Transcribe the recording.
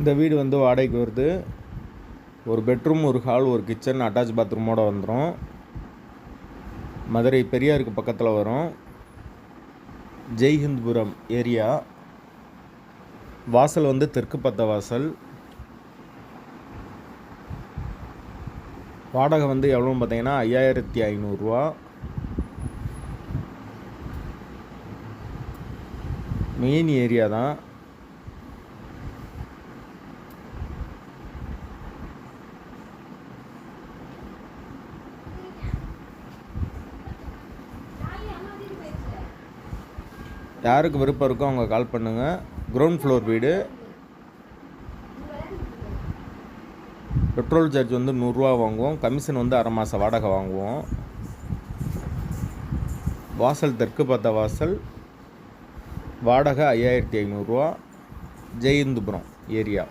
இந்த வீடு வந்து வாடகைக்கு வருது. ஒரு பெட்ரூம் ஒரு ஹால் ஒரு கிச்சன் அட்டாச் பாத்ரூமோடு வந்துடும் மதுரை பெரியாருக்கு பக்கத்தில் வரும். ஜெய்ஹிந்த்புரம் ஏரியா. வாசல் வந்து தெற்கு பத்த வாசல். வாடகை வந்து எவ்வளோன்னு பார்த்தீங்கன்னா ஐயாயிரத்தி ஐநூறுரூவா மெயின் ஏரியா தான். யாருக்கு விருப்பம் இருக்கோ அவங்க கால் பண்ணுங்கள் கிரவுண்ட் ஃப்ளோர் வீடு. பெட்ரோல் சார்ஜ் வந்து நூறுரூவா வாங்குவோம். கமிஷன் வந்து அரை மாதம் வாடகை வாங்குவோம். வாசல் தெற்கு பார்த்த வாசல். வாடகை ஐயாயிரத்தி ஐநூறுரூவா. ஜெயந்துபுரம் ஏரியா.